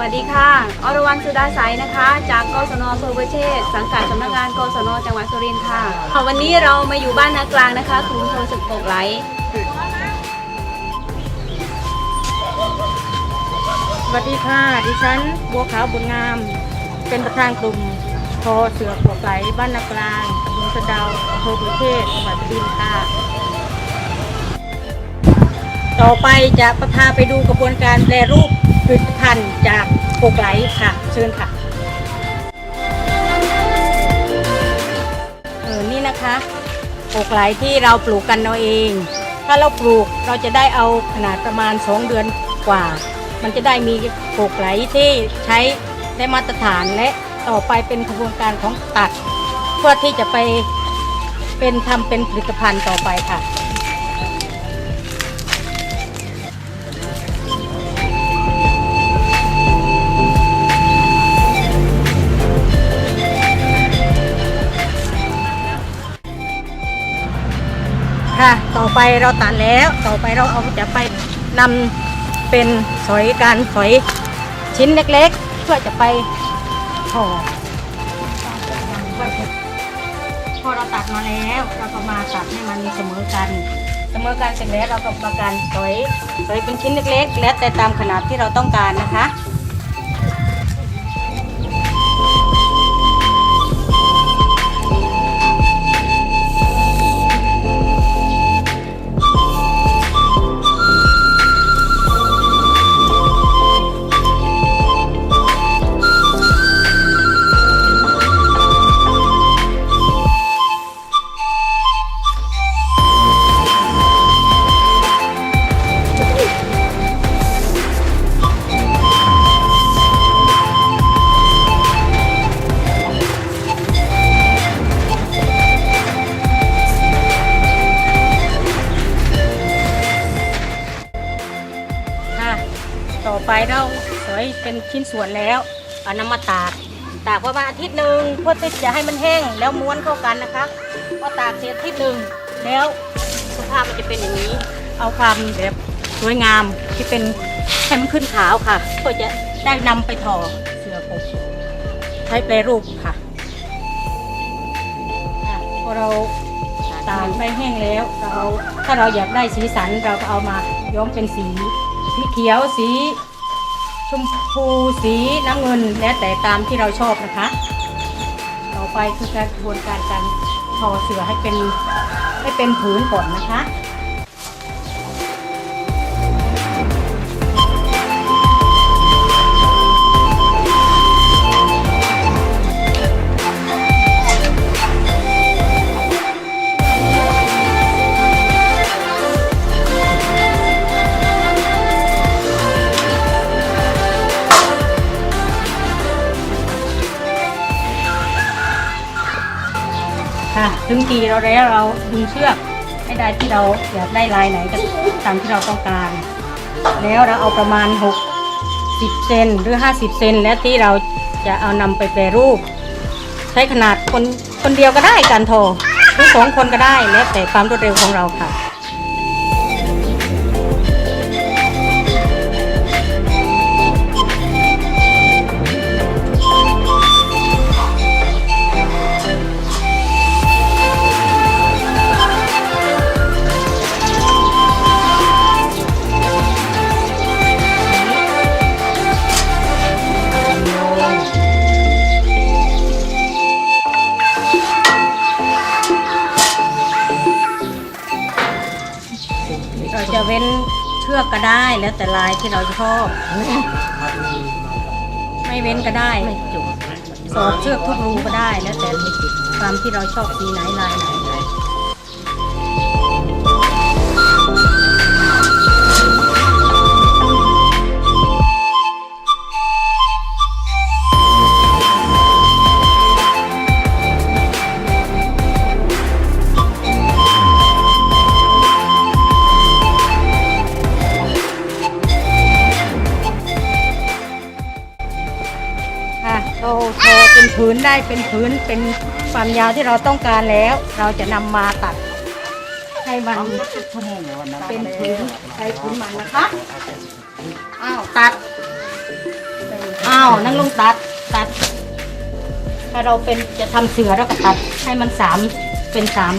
วัสดีค่ะ อรวรรณสุดาใสนะคะ จากกศนอำเภอประเชษสังกัดสำนักงานกศนจังหวัดสุรินทร์ค่ะ วันนี้เรามาอยู่บ้านนากลางนะคะกรุงโทรสึกโปกไหลสวัสดีค่ะ ดิฉันบัวขาวบุญงาม เป็นประธานกลุ่มทอเสือปกไหลบ้านนากลางตำบลสะดาอำเภอบุเทศจังหวัดสุรินทร์ค่ะ ต่อไปจะประพาไปดูกระบวนการแปรรูปผลิตภัณฑ์จาก ปลวกไหลค่ะ เชิญค่ะเออนี่นะคะปลูกไลที่เราปลูกกันเอาเอง ถ้าเราปลูกเราจะได้เอาขนาดประมาณ 2 เดือนกว่า มันจะได้มีปลูกไหลที่ใช้ได้มาตรฐานและต่อไปเป็นกระบวนการของตัด เพื่อที่จะไปเป็นทำเป็นผลิตภัณฑ์ต่อไปค่ะ ค่ะ ต่อไปเราตัดแล้ว ต่อไปเราเอาจะไปนำเป็นสอยการสอยชิ้นเล็กๆ เพื่อจะไปห่อพอเราตัดมาแล้ว เราก็มาตัดให้มันเสมอกัน เสมอกันเสร็จแล้วเราก็มาการสอยสอยเป็นชิ้นเล็กๆ แล้วแต่ตามขนาดที่เราต้องการนะคะ ไปเราสอยเป็นชิ้นส่วนแล้วเอานำมาตากตากประมาณอาทิตย์หนึ่งเพื่อที่จะให้มันแห้งแล้วม้วนเข้ากันนะคะพอตากเสร็จอาทิตย์หนึ่งแล้วสภาพมันจะเป็นอย่างนี้ เอาความแบบสวยงามที่เป็นให้มันขึ้นขาวค่ะเพื่อจะได้นำไปทอเสื้อปกใช้แปรรูปค่ะค่ะพอเราตากไปแห้งแล้วเราถ้าเราอยากได้สีสันเราก็เอามาย้อมเป็นสีสีเขียวสี มพูสีน้ำเงินแล้วแต่ตามที่เราชอบนะคะ ต่อไปคือการกระบวนการการทอเสือให้เป็นให้เป็นผืนก่อนนะคะ ค่ะถึงตีเราแล้วเราดึงเชือกให้ได้ที่เราอยากได้ลายไหนก็ตามที่เราต้องการ แล้วเราเอาประมาณ 60เซนหรือ 50เซนแล้วที่เราจะเอานำไปแปรรูป ใช้ขนาดคนคนเดียวก็ได้การทอหรือสองคนก็ได้แล้วแต่ความรวดเร็วของเราค่ะ ได้แล้วแต่ลายที่เราชอบไม่เว้นก็ได้ไม่จุกสอบเชือกทุกรูก็ได้แล้วแต่ความที่เราชอบสีไหนลายไหน ผืนได้เป็นผืนเป็นความยาวที่เราต้องการแล้ว เราจะนำมาตัด ให้มันเป็นผืนใช้ผืนมันนะคะอ้าวตัดอ้าวนั่งลงตัดตัด ถ้าเราเป็นจะทำเสือเราก็ตัดให้มันสามเป็นสาม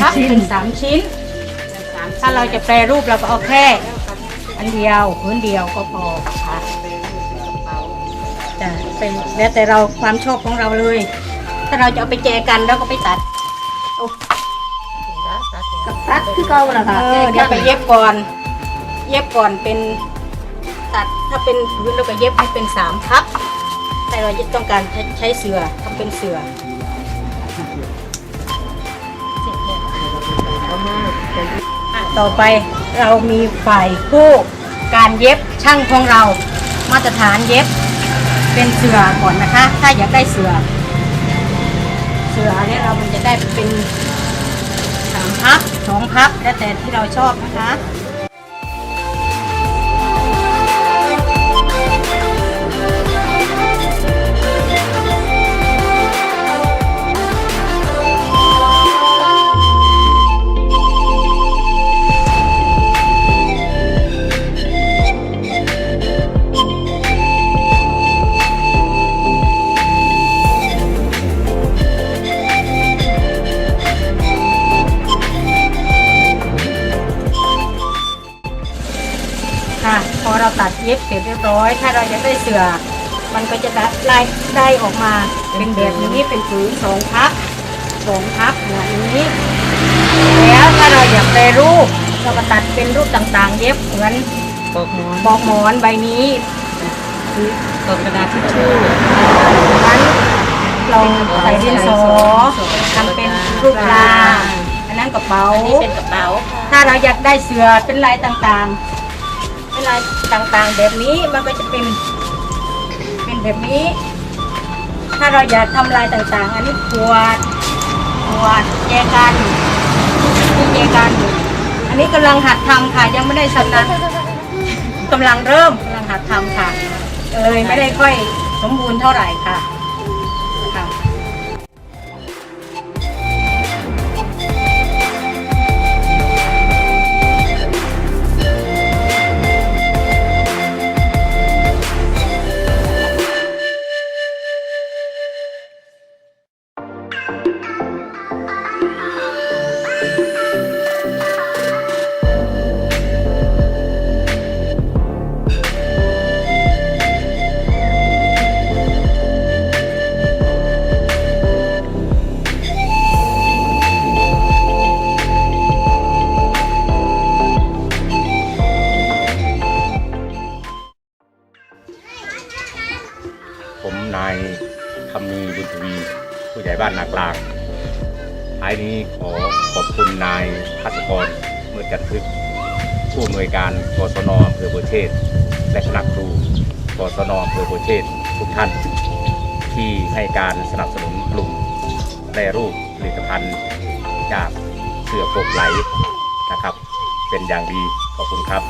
พับเป็นสามชิ้น ถ้าเราจะแปรรูปเราก็เอาแค่ อันเดียวพื้นเดียวก็พอค่ะ จะเป็นแล้วแต่เราความชอบของเราเลย ถ้าเราจะเอาไปแจกันเราก็ไปตัดโอ้ตัดคือเก่าแล้วค่ะเออเดี๋ยวไปเย็บก่อน เย็บก่อนเป็นตัดถ้าเป็นพื้นเราก็เย็บให้เป็นสามพับแต่เราจะต้องการใช้ใช้เสือทำเป็นเสืออะต่อไปเรามีฝ่ายผู้การเย็บช่างของเรา มาตรฐานเย็บ เป็นเสือก่อนนะคะ ถ้าอยากได้เสือ เสือเนี่ยเรามันจะได้เป็นสามพับสองพับแล้วแต่ที่เราชอบนะคะ อเราตัดเย็บเสร็จเรียบร้อย ถ้าเราอยากได้เสือมันก็จะได้ได้ได้ออกมาเป็นแบบนี้เป็นผืนสองพับสองพับแบบนี้ แล้วถ้าเราอยากแปรรูปเราก็ตัดเป็นรูปต่างๆ เย็บเหมือนปอกหมอนบอกหมอนใบนี้หรือปอกกระดาษทิชชู่นั้นเราใส่ดินสอทำเป็นรูปปลาอันนั้นกระเป๋านี่เป็นกระเป๋า ถ้าเราอยากได้เสือเป็นลายต่างๆเป็น ลายต่างๆ แบบนี้มันก็จะเป็น เป็นแบบนี้ ถ้าเราอยากทำลายต่างๆ อันนี้ขวดขวดแจกันนี่แจกัน อันนี้กำลังหัดทำค่ะ ยังไม่ได้ชำนาญกำลังเริ่มกำลังหัดทำค่ะ เอยไม่ได้ค่อยสมบูรณ์เท่าไหร่ค่ะ บ้านนากลางท้ายนี้ขอขอบคุณนายพัศกรเมื่อจันทึก ผู้อำนวยการกศนอำเภอโบเชษและคณะครูกศนอำเภอโบเชษทุกท่าน ที่ให้การสนับสนุนกลุ่มแปรรูปผลิตภัณฑ์จากเสือโปกไหลนะครับ เป็นอย่างดีขอบคุณครับ